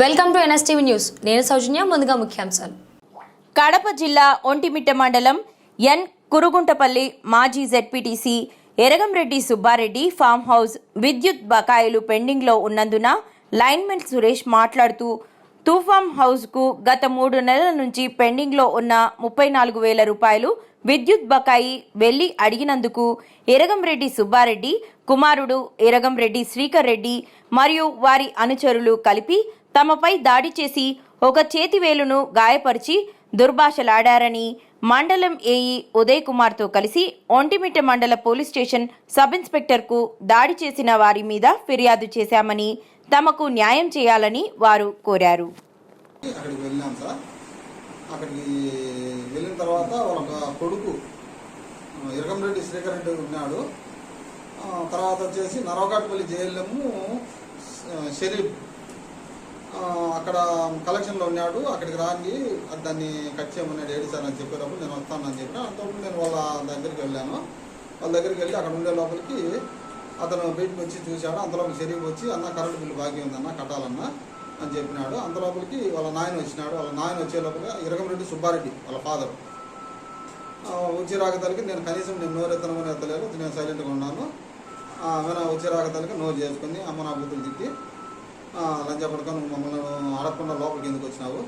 Welcome to NSTV news. నేను సౌజన్య ముందుగా ముఖ్యాంశాలు. కడప జిల్లా ఒంటిమిట్ట మండలం ఎన్ కురుగుంటపల్లి మాజీ ZPTC Eragamreddy Subbareddy farm house విద్యుత్ బకాయిలు పెండింగ్లో ఉన్నందున లైన్మెన్ సురేష్ మాట్లాడుతూ తూఫామ్ హౌస్కు గత మూడు నెలల నుంచి పెండింగ్లో ఉన్న ముప్పై నాలుగు వేల రూపాయలు విద్యుత్ బకాయి వెళ్ళి అడిగినందుకు ఎరగంరెడ్డి సుబ్బారెడ్డి కుమారుడు ఎరగంరెడ్డి శ్రీకర్ రెడ్డి మరియు వారి అనుచరులు కలిపి తమపై దాడి చేసి ఒక చేతివేలును గాయపరిచి దుర్భాషలాడారని మండలం ఏఈ ఉదయ్ కుమార్తో కలిసి ఒంటిమిట్ట మండల పోలీస్ స్టేషన్ సబ్ ఇన్స్పెక్టర్కు దాడి చేసిన వారి మీద ఫిర్యాదు చేశామని తమకు న్యాయం చేయాలని వారు కోరారు. అక్కడికి వెళ్ళాం సార్. అక్కడికి వెళ్ళిన తర్వాత వాళ్ళ కొడుకు ఇరగంరెడ్డి శ్రీకర్ రెడ్డి ఉన్నాడు తర్వాత వచ్చేసి నరవఘాట్పల్లి జైలము షరీఫ్ అక్కడ కలెక్షన్లో ఉన్నాడు. అక్కడికి రాని దాన్ని కట్ చేయమన్నాడు ఏడు సార్ అని చెప్పేటప్పుడు నేను వస్తానని చెప్పిన. అంతకుముందు నేను వాళ్ళ దగ్గరికి వెళ్ళాను. వాళ్ళ దగ్గరికి వెళ్ళి అక్కడ ఉండే లోపలికి అతను బయటకు వచ్చి చూశాడు. అంతలోపు షరీఫ్ వచ్చి అన్న కరెంటు బిల్లు బాకీ ఉందన్న కట్టాలన్నా అని చెప్పినాడు. అంత లోపలికి వాళ్ళ నాయన వచ్చినాడు. వాళ్ళ నాయన వచ్చే లోపల ఇరగంరెడ్డి సుబ్బారెడ్డి వాళ్ళ ఫాదర్ వచ్చి రాకతలకి నేను కనీసం నేను నోరు ఎత్తనమని ఎత్తలేదు. నేను సైలెంట్గా ఉన్నాను. ఆమె వచ్చి రాకతలకి నోరు చేసుకుని అమ్మ నా బుద్ధులు తిట్టి లంచా పడక నువ్వు మమ్మల్ని అడగకుండా లోపలికి ఎందుకు వచ్చినావు?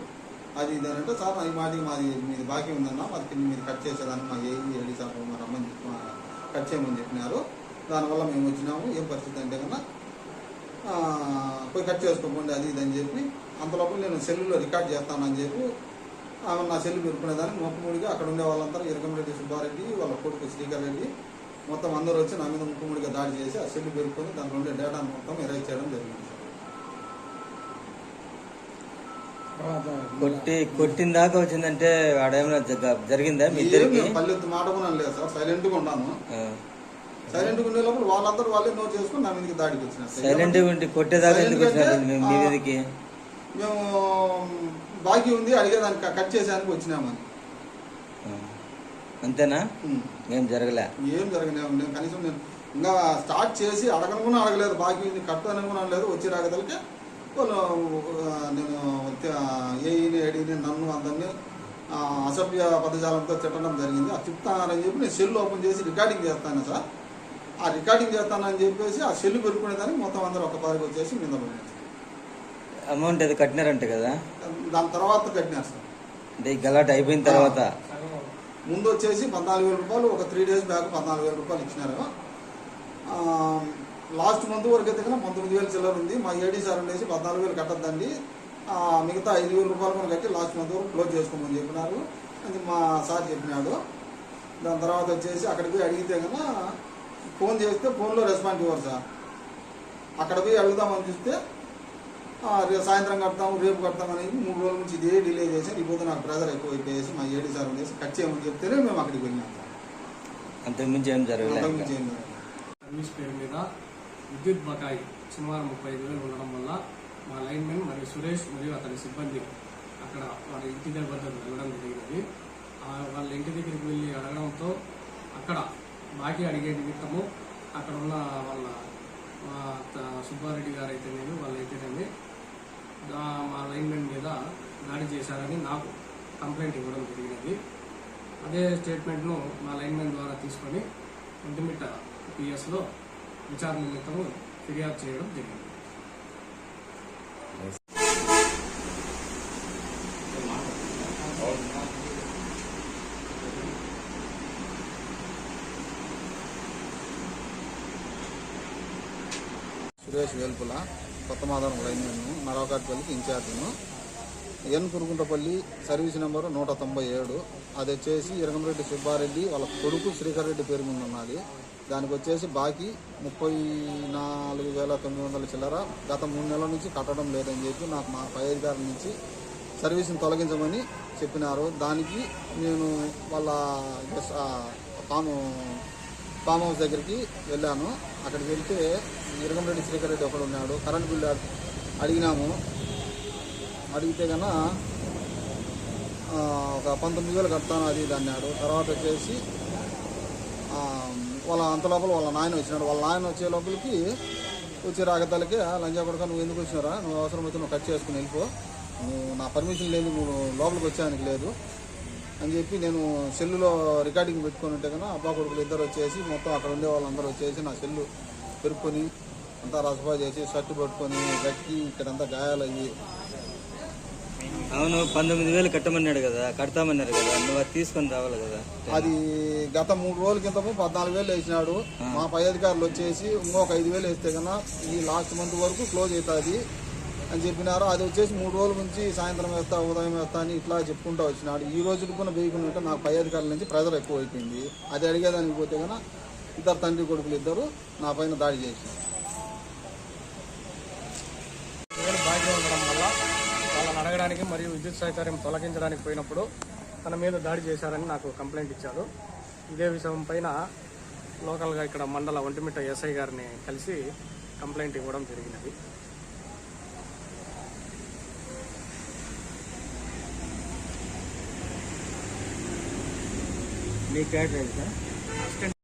అది ఇది అని అంటే సార్ అది మాది మాది మీది బాకీ ఉందన్నా మరి మీరు కట్ చేసేదాన్ని మాకు ఏ రెడీ సార్ మరి రమ్మని చెప్పి కట్ చేయమని చెప్పినారు. దానివల్ల మేము వచ్చినాము ఏం పరిస్థితి అంటే కన్నా పోయి కట్ చేసుకోకండి అది ఇది అని చెప్పి అంతలోపు నేను సెల్లులో రికార్డ్ చేస్తానని చెప్పి ఆమె నా సెల్లు పెట్టుకునేదానికి ముక్కుముడిగా అక్కడ ఉండే వాళ్ళంతా ఇరకంరెడ్డి సుబ్బారెడ్డి వాళ్ళ కొడుకు శ్రీకర్ రెడ్డి మొత్తం అందరూ వచ్చి నా మీద ముక్కుముడిగా దాడి చేసి ఆ సెల్లు పెట్టుకొని దాంట్లో ఉండే డేటాను మొత్తం ఎరేజ్ చేయడం జరిగింది. కొట్టి కొట్టిన దాకా వచ్చిందంటే ఆడేమైనా జగ- జరిగిందా మీ ఇద్దరికి? పల్లెత్తు మాట కూడా లేదు సార్. ఉన్నాను సైలెంట్గా ఉండే లోపల వాళ్ళందరూ వాళ్ళే నోట్ చేసుకుని నా మీదకి దాడికి వచ్చినారు సార్. సైలెంట్ ఉండి కొట్టేదాకా ఎందుకు Silent వచ్చినారు అంటే, మీ మీదకి? మేము బాకీ ఉంది అడిగేదానికి కట్ చేసేదానికి వచ్చినామని. అంతేనా. ఏం జరగలే? ఏం జరగలేదు నేను కనీసం నేను ఇంకా స్టార్ట్ చేసి అడగను కూడా అడగలేదు. బాకీ ఉంది కట్టు అని కూడా అనలేదు. వచ్చి రాగదలకే నేను ఏఈని ఏడీని నన్ను అందరినీ అసభ్య పదజాలంతో తిట్టడం జరిగింది. ఆ తిప్పుతానని చెప్పి నేను సెల్ ఓపెన్ చేసి రికార్డింగ్ చేస్తాను సార్. ఆ రికార్డింగ్ చేస్తానని చెప్పేసి ఆ సెల్ పెట్టుకునేదానికి మొత్తం అందరూ ఒక పారికి వచ్చేసి మీద అమౌంట్ అది కట్టినారంట కదా? దాని తర్వాత కట్టినారు సార్. అంటే గలాట్ అయిపోయిన తర్వాత? ముందు వచ్చేసి పద్నాలుగు వేల రూపాయలు ఒక త్రీ డేస్ బ్యాక్ పద్నాలుగు వేల రూపాయలు ఇచ్చినారు. లాస్ట్ మంత్ వరకు అయితే కన్నా పంతొమ్మిది వేలు చిల్లర ఉంది. మా ఏడీ సార్ ఉండేసి పద్నాలుగు వేలు కట్టద్దండి. ఆ, మిగతా ఐదు వేల రూపాయలు కూడా కట్టి లాస్ట్ మంత్ వరకు క్లోజ్ చేసుకోమని చెప్పినారు. అది మా సార్ చెప్పినాడు. దాని తర్వాత వచ్చేసి అక్కడికి పోయి అడిగితే కన్నా ఫోన్ చేస్తే ఫోన్లో రెస్పాన్స్ ఇవ్వరు సార్. అక్కడ పోయి అడుగుదామని చూస్తే ఆ, రేపు సాయంత్రం కడతాము రేపు కడతామని మూడు రోజుల నుంచి ఇదే డిలే చేసి ఇప్పుడు నాకు ప్రెజర్ ఎక్కువ అయిపోయేసి మా ఏడీ సార్ చేసి కట్ చేయమని చెప్తేనే మేము అక్కడికి వెళ్ళాం సార్. అంతకుమించి ఏం జరగలే? అంతకుమించి ఏం జరగలేదు. సర్వీస్ పేరు మీద విద్యుత్ బకాయి సుమారు ముప్పై ఐదు వేలు ఉండడం వల్ల మా లైన్మెన్ మరియు సురేష్ మరియు అతని సిబ్బంది అక్కడ వారి ఇంటి దగ్గర వెళ్ళడం జరిగినది. వాళ్ళ ఇంటి దగ్గరికి వెళ్ళి అడగడంతో అక్కడ బాకీ అడిగే నిమిత్తము అక్కడ ఉన్న వాళ్ళ సుబ్బారెడ్డి గారు అయితేనేమి వాళ్ళు అయితేనేమి మా లైన్మెన్ మీద దాడి చేశారని నాకు కంప్లైంట్ ఇవ్వడం జరిగినది. అదే స్టేట్మెంట్ను మా లైన్మెన్ ద్వారా తీసుకొని ఇంటిమిట్ట పిఎస్లో విచారణ నిమిత్తము ఫిర్యాదు చేయడం జరిగింది. సురేష్ వేల్పుల కొత్త మాధవరం లైన్మెన్ నరవకాటిపల్లికి ఇన్ఛార్జ్ను ఎన్ కురుగుంటపల్లి సర్వీస్ నెంబరు నూట తొంభై ఏడు. అది వచ్చేసి ఇరగంరెడ్డి సుబ్బారెడ్డి వాళ్ళ కొడుకు శ్రీకర్ రెడ్డి పేరు మీద ఉన్నది. దానికి వచ్చేసి బాకీ ముప్పై నాలుగు వేల తొమ్మిది వందల చిల్లర. గత మూడు నెలల నుంచి కట్టడం లేదని చెప్పి నాకు మా పై అధికారుల నుంచి సర్వీస్ని తొలగించమని చెప్పినారు. దానికి నేను వాళ్ళ గెస్- ఫామ్ ఫామ్ హౌస్ దగ్గరికి వెళ్ళాను. అక్కడికి వెళ్తే ఇరగంరెడ్డి శ్రీకర్ రెడ్డి ఒకడు ఉన్నాడు. కరెంట్ బిల్లు అడిగినాము. అడిగితే కన్నా ఒక పంతొమ్మిది వేలు కడతాను అది ఇది అన్నాడు. తర్వాత వచ్చేసి వాళ్ళ అంత లోపల వాళ్ళ నాయన వచ్చినాడు. వాళ్ళ నాయన వచ్చే లోపలికి వచ్చే రాగతలకి లంజా కొడుక నువ్వు ఎందుకు వచ్చినారా నువ్వు అవసరం అయితే నువ్వు కట్ చేసుకుని వెళ్ళిపో. నువ్వు నా పర్మిషన్ లేదు నువ్వు లోపలికి వచ్చేదానికి లేదు. అని చెప్పి నేను సెల్లులో రికార్డింగ్ పెట్టుకొని ఉంటే కన్నా అబ్బా కొడుకులు ఇద్దరు వచ్చేసి మొత్తం అక్కడ ఉండే వాళ్ళందరూ వచ్చేసి నా సెల్లు పెరుక్కొని అంతా రసపా చేసి షర్టు పట్టుకొని గట్టి ఇక్కడంతా గాయాలయ్యి అవును పంతొమ్మిది వేలు కట్టమన్నాడు కదా కడతామన్నారు కదా నువ్వు అది తీసుకొని రావాలి కదా. అది గత మూడు రోజుల క్రితము పద్నాలుగు వేలు వేసినాడు. మా పై అధికారులు వచ్చేసి ఇంకొక ఐదు వేలు వేస్తే కన్నా ఈ లాస్ట్ మంత్ వరకు క్లోజ్ అవుతుంది అని చెప్పినారు. అది వచ్చేసి మూడు రోజుల నుంచి సాయంత్రం వేస్తా ఉదయం వేస్తా అని ఇట్లా చెప్పుకుంటూ వచ్చినాడు. ఈ రోజు కూడా వేయకుండా ఉంటే నాకు పై అధికారుల నుంచి ప్రెజర్ ఎక్కువ అయిపోయింది. అది అడిగేదానికి పోతే కన్నా ఇద్దరు తండ్రి కొడుకులు ఇద్దరు నా పైన దాడి చేసినారు. వాళ్ళని అడగడానికి మరియు విద్యుత్ సహకారం తొలగించడానికి పోయినప్పుడు తన మీద దాడి చేశారని నాకు కంప్లైంట్ ఇచ్చారు. ఇదే విషయం పైన లోకల్గా ఇక్కడ మండల ఒంటిమిట్ట ఎస్ఐ గారిని కలిసి కంప్లైంట్ ఇవ్వడం జరిగినది. మీ క్యాటరింగ్ సార్?